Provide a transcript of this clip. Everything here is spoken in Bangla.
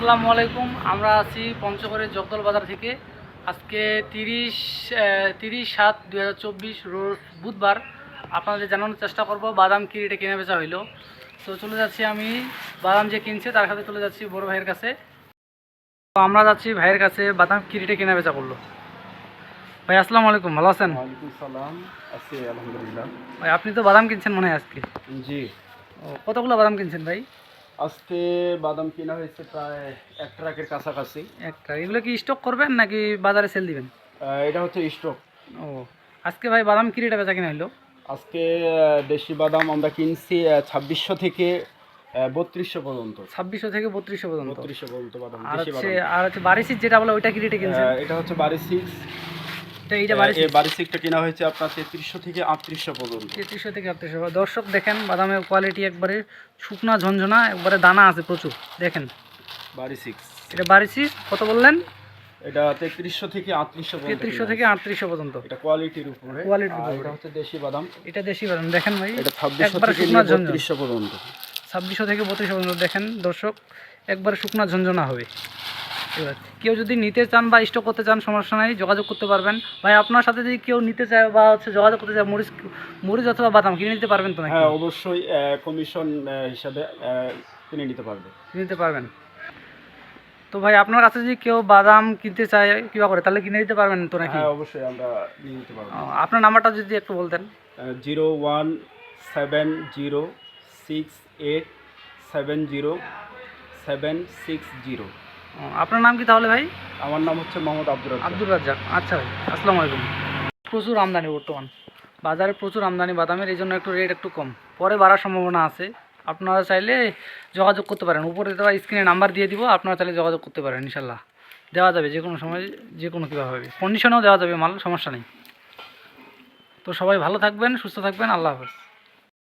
আসসালামু আলাইকুম। আমরা আছি পঞ্চগড়ের জগদল বাজার থেকে। আজকে তিরিশ তিরিশ সাত দু হাজার চব্বিশ রোজ বুধবার। আপনাদের জানানোর চেষ্টা করব বাদাম কি রেটে কেনা বেচা হইল। তো চলে যাচ্ছি আমি বাদাম যে কিনছে তার সাথে চলে যাচ্ছি বড় ভাইয়ের কাছে। তো আমরা যাচ্ছি ভাইয়ের কাছে বাদাম কি রেটে কেনা বেচা করল। ভাই আসসালামু আলাইকুম ভালো আছেন? ভাই আপনি তো বাদাম কিনছেন মনে হয় আজকে? জি। ও, কতগুলো বাদাম কিনছেন ভাই? আজকে বাদাম কেনা হয়েছে প্রায় এক ট্রাকের কাছাকাছি। একটা এগুলো কি স্টক করবেন নাকি বাজারে সেল দিবেন? এটা হচ্ছে স্টক ও আজকে ভাই বাদাম কি রেটে বেচা কিনা হইল? আজকে দেশি বাদাম আমরা কিনছি ছাব্বিশশো থেকে বত্রিশশো পর্যন্ত। ছাব্বিশশো থেকে বত্রিশশো পর্যন্ত। বত্রিশশো পর্যন্ত বাদাম আর হচ্ছে আর হচ্ছে বাড়ি সিট যেটা বলে ওইটা কি রেটে কিনছেন? এটা হচ্ছে বাড়ি সিক্স এটা এইটা বাড়ি কেনা হয়েছে আপনার তেত্রিশশো থেকে আটত্রিশশো পর্যন্ত। তেত্রিশশো থেকে আটত্রিশশো দর্শক দেখেন বাদামের কোয়ালিটি একবারে শুকনা ঝনঝনা একবারে দানা আছে প্রচুর। দেখেন। বাড়ি সিক্স এটা বাড়ি কত বললেন? এটা তেত্রিশশো থেকে আটত্রিশশো পর্যন্ত তেত্রিশশো কেনা থেকে আটত্রিশশো পর্যন্ত। হয়েছে। এটা কোয়ালিটির উপরে। Quality উপরে। এটা হচ্ছে দেশি বাদাম। এটা দেশি বাদাম। দেখেন ভাই এটা থেকে পর্যন্ত। ছাব্বিশশো থেকে বত্রিশশো পর্যন্ত। দেখেন দর্শক একবারে শুকনা ঝনঝনা হবে। এবার কেউ যদি নিতে চান বা স্টক করতে চান সমস্যা নাই যোগাযোগ করতে পারবেন। ভাই আপনার সাথে যদি কেউ নিতে চায় বা হচ্ছে যোগাযোগ করতে চায় মরিচ মরিচ অথবা বাদাম কিনে নিতে পারবেন তো হ্যাঁ অবশ্যই কমিশন হিসাবে কিনে নিতে পারবে। কিনে নিতে পারবেন। তো ভাই আপনার কাছে যদি কেউ বাদাম কিনতে চায় কিবা করে তাহলে কিনে দিতে পারবেন তো নাকি? হ্যাঁ অবশ্যই আমরা নিয়ে নিতে পারব। আপনার নাম্বারটা যদি একটু বলতেন। Zero one seven zero six eight seven zero seven six zero. আপনার নাম কি তাহলে ভাই? আমার নাম হচ্ছে মোহাম্মদ আব্দুর রাজ্জাক। আব্দুর রাজ্জাক। আচ্ছা ভাই আসসালামু আলাইকুম। প্রচুর আমদানি বর্তমান। বাজারে প্রচুর আমদানি বাদামের এই জন্য একটু রেট একটু কম। পরে বাড়ার সম্ভাবনা আছে। আপনারা চাইলে যোগাযোগ করতে পারেন। উপরে দেওয়া স্ক্রিনে নাম্বার দিয়ে দিব আপনারা চাইলে যোগাযোগ করতে পারেন ইনশাল্লাহ দেওয়া যাবে যে কোনো সময় যে কোনো কীভাবে হবে। কন্ডিশনেও দেওয়া যাবে মাল সমস্যা নেই। তো সবাই ভালো থাকবেন সুস্থ থাকবেন আল্লাহ হাফেজ।